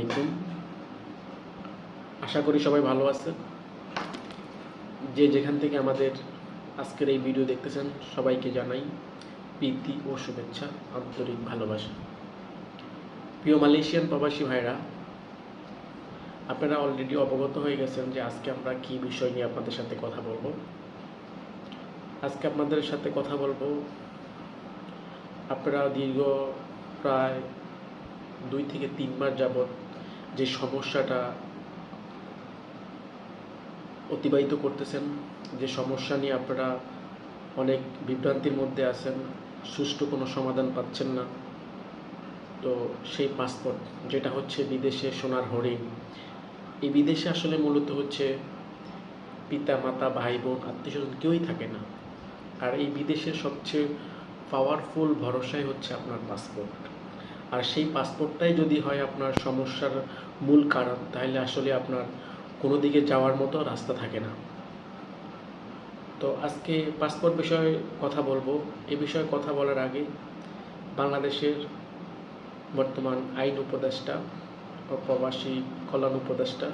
আলাইকুম। আশা করি সবাই ভালো আছেন। যে যেখান থেকে আমাদের আজকের এই ভিডিও দেখতেছেন, সবাইকে জানাই প্রীতি ও শুভেচ্ছা, আন্তরিক ভালোবাসা। প্রিয় মালয়েশিয়ান প্রবাসী ভাইরা, আপনারা অলরেডি অবগত হয়ে গেছেন যে আজকে আমরা কি বিষয় নিয়ে আপনাদের সাথে কথা বলব। আজকে আপনাদের সাথে কথা বলব, আপনারা দীর্ঘ প্রায় দুই থেকে তিন মাস যাবৎ যে সমস্যাটা অতিবাহিত করতেছেন, যে সমস্যা নিয়ে আপনারা অনেক বিভ্রান্তির মধ্যে আছেন, সুষ্ঠু কোনো সমাধান পাচ্ছেন না, তো সেই পাসপোর্ট যেটা হচ্ছে বিদেশে সোনার হরিণ, এই বিদেশে আসলে মূলত হচ্ছে পিতা, মাতা, ভাই, বোন, আত্মীয় স্বজন কেউই থাকে না। আর এই বিদেশের সবচেয়ে পাওয়ারফুল ভরসাই হচ্ছে আপনার পাসপোর্ট আর সেই পাসপোর্টটাই যদি হয় আপনার সমস্যার মূল কারণ, তাহলে আসলে আপনার কোনো দিকে যাওয়ার মতো রাস্তা থাকে না। তো আজকে পাসপোর্ট বিষয়ে কথা বলব। এ বিষয়ে কথা বলার আগে বাংলাদেশের বর্তমান আইন উপদেষ্টা ও প্রবাসী কল্যাণ উপদেষ্টা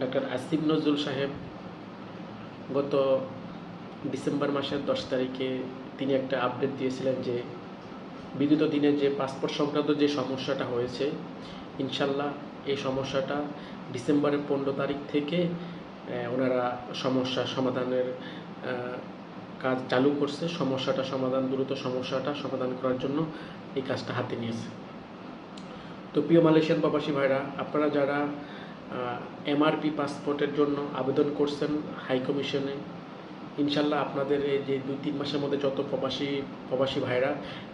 ডাক্তার আসিফ নজরুল সাহেব গত ডিসেম্বর মাসের দশ তারিখে তিনি একটা আপডেট দিয়েছিলেন যে বিগত দিনে যে পাসপোর্ট সংক্রান্ত যে সমস্যাটা হয়েছে, ইনশাল্লাহ এই সমস্যাটা ডিসেম্বরের পনেরো তারিখ থেকে ওনারা সমস্যা সমাধানের কাজ চালু করছে। সমস্যাটা সমাধান, দ্রুত সমস্যাটা সমাধান করার জন্য এই কাজটা হাতে নিয়েছে। তো প্রিয় মালয়েশিয়ান প্রবাসী ভাইরা, আপনারা যারা এমআরপি পাসপোর্টের জন্য আবেদন করছেন হাই কমিশনে ইনশাল্লাহ আপনাদের এই যে দুই, তিন মাসের মধ্যে যত প্রবাসী প্রবাসী ভাইরা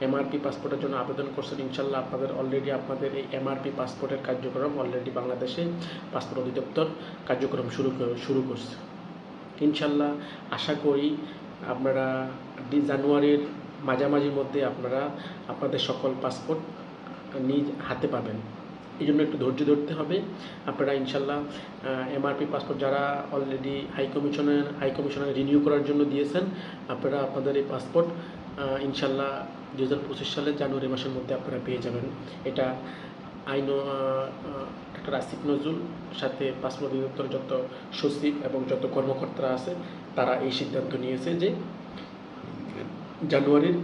এমআরপি পাসপোর্টের জন্য আবেদন করছেন, ইনশাল্লাহ আপনাদের অলরেডি আপনাদের এই এমআরপি পাসপোর্টের কার্যক্রম অলরেডি বাংলাদেশে পাসপোর্ট অধিদপ্তর কার্যক্রম শুরু শুরু করছে। ইনশাল্লাহ আশা করি আপনারা জানুয়ারির মাঝামাঝির মধ্যে আপনারা, আপনাদের সকল পাসপোর্ট নিজ হাতে পাবেন। এই জন্য একটু ধৈর্য ধরতে হবে। আপনারা ইনশাল্লাহ এমআরপি পাসপোর্ট যারা অলরেডি হাই কমিশনের হাই কমিশনে রিনিউ করার জন্য দিয়েছেন, আপনারা আপনাদের এই পাসপোর্ট ইনশাল্লাহ দু হাজার পঁচিশ সালের জানুয়ারি মাসের মধ্যে আপনারা পেয়ে যাবেন। এটা আইন ডক্টর আসিফ নজরুল, সাথে পাসপোর্ট অধিদপ্তরের যত সচিব এবং যত কর্মকর্তারা আছে, তারা এই সিদ্ধান্ত নিয়েছে যে জানুয়ারির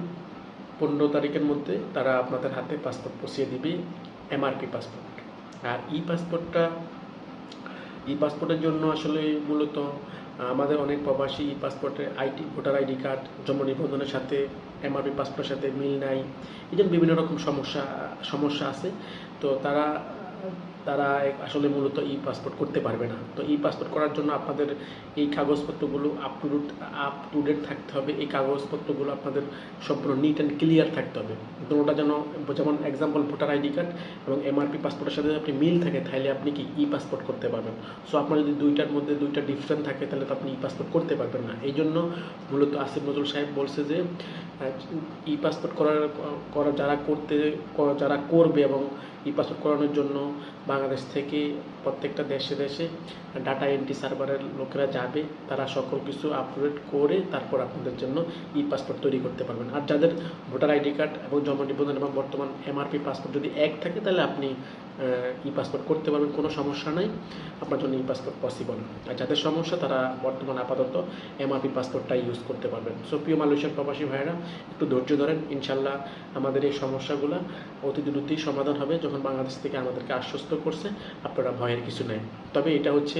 পনেরো তারিখের মধ্যে তারা আপনাদের হাতে পাসপোর্ট পৌঁছিয়ে দিবে। এমআরপি পাসপোর্ট আর ই পাসপোর্টটা ই পাসপোর্টের জন্য আসলে মূলত, আমাদের অনেক প্রবাসী ই পাসপোর্টের আইটি ভোটার আইডি কার্ড জন্ম নিবন্ধনের সাথে এমআরপি পাসপোর্টের সাথে মিল নাই। এই বিভিন্ন রকম সমস্যা সমস্যা আছে। তো তারা তারা আসলে মূলত ই পাসপোর্ট করতে পারবে না। তো ই পাসপোর্ট করার জন্য আপনাদের এই কাগজপত্রগুলো up to date up to date থাকতে হবে। এই কাগজপত্রগুলো আপনাদের সম্পূর্ণ নিট অ্যান্ড ক্লিয়ার থাকতে হবে। দুটোটা যেন, যেমন এক্সাম্পল ভোটার আইডি কার্ড এবং এমআরপি পাসপোর্টের সাথে আপনি মিল থাকে, তাহলে আপনি কি ই পাসপোর্ট করতে পারবেন। সো আপনার যদি দুইটার মধ্যে দুইটা ডিফারেন্ট থাকে, তাহলে তো আপনি ই পাসপোর্ট করতে পারবেন না। এই জন্য মূলত আসিফ নজরুল সাহেব বলছে যে ই পাসপোর্ট করার করা যারা করতে, যারা করবে এবং ই পাসপোর্ট করানোর জন্য বাংলাদেশ থেকে প্রত্যেকটা দেশে দেশে ডাটা এন্ট্রি সার্ভারের লোকেরা যাবে, তারা সকল কিছু আপলোড করে তারপর আপনাদের জন্য ই পাসপোর্ট তৈরি করতে পারবেন। আর যাদের ভোটার আইডি কার্ড এবং জন্ম নিবন্ধন এবং বর্তমান এমআরপি পাসপোর্ট যদি এক থাকে, তাহলে আপনি ই পাসপোর্ট করতে পারবেন, কোনো সমস্যা নাই। আপনার জন্য ই পাসপোর্ট পসিবল আর যাদের সমস্যা, তারা বর্তমান আপাতত এমআরপি পাসপোর্টটাই ইউজ করতে পারবেন। সো প্রিয় মালয়েশিয়ার প্রবাসী ভাইয়েরা, একটু ধৈর্য ধরেন, ইনশাল্লাহ আমাদের এই সমস্যাগুলো অতি দ্রুতই সমাধান হবে। যখন বাংলাদেশ থেকে আমাদেরকে আশ্বস্ত করছে, আপনারা ভয়ের কিছু নেই। তবে এটা হচ্ছে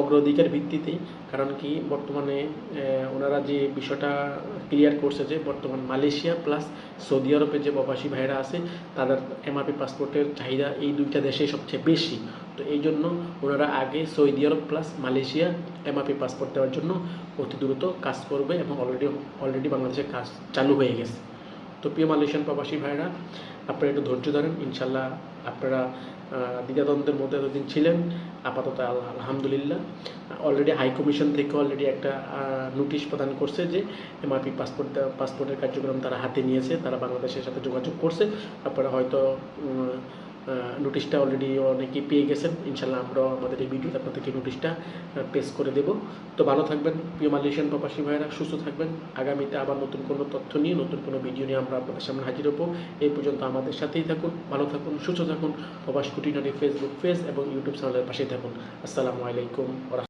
অগ্রাধিকার ভিত্তিতেই কারণ কি বর্তমানে ওনারা যে বিষয়টা ক্লিয়ার করছে যে বর্তমান মালয়েশিয়া প্লাস সৌদি আরবে যে প্রবাসী ভাইরা আছে, তাদের এমআরপি পাসপোর্টের চাহিদা এই দুইটা দেশে সবচেয়ে বেশি। তো এই জন্য ওনারা আগে Saudi Arab plus Malaysia MRP passport দেওয়ার জন্য অতি দ্রুত কাজ করবে এবং অলরেডি অলরেডি বাংলাদেশে কাজ চালু হয়ে গেছে। তো প্রিয় মালয়েশিয়ান প্রবাসী ভাইরা, আপনারা একটু ধৈর্য ধরেন ইনশাল্লাহ আপনারা দ্বিধাদ্বন্দ্বের মধ্যে এতদিন ছিলেন, আপাতত আল- আলহামদুলিল্লাহ। অলরেডি হাই কমিশন থেকে অলরেডি একটা নোটিশ প্রদান করছে যে এমআরপি পাসপোর্ট পাসপোর্টের কার্যক্রম তারা হাতে নিয়েছে, তারা বাংলাদেশের সাথে যোগাযোগ করছে। আপনারা হয়তো নোটিশটা অলরেডি অনেকে পেয়ে গেছেন। ইনশাল্লাহ আমরাও আমাদের এই ভিডিওতে আপনাদেরকে নোটিশটা পেস করে দেব। তো ভালো থাকবেন, প্রিয় মালয়েশিয়ান প্রবাসী ভাইরা সুস্থ থাকবেন। আগামীতে আবার নতুন কোনো তথ্য নিয়ে, নতুন কোনো ভিডিও নিয়ে আমরা আপনাদের সামনে হাজির হব। এই পর্যন্ত আমাদের সাথেই থাকুন, ভালো থাকুন, সুস্থ থাকুন। প্রবাস কুটিনারি ফেসবুক পেজ এবং ইউটিউব চ্যানেলের পাশেই থাকুন। আসসালামু আলাইকুম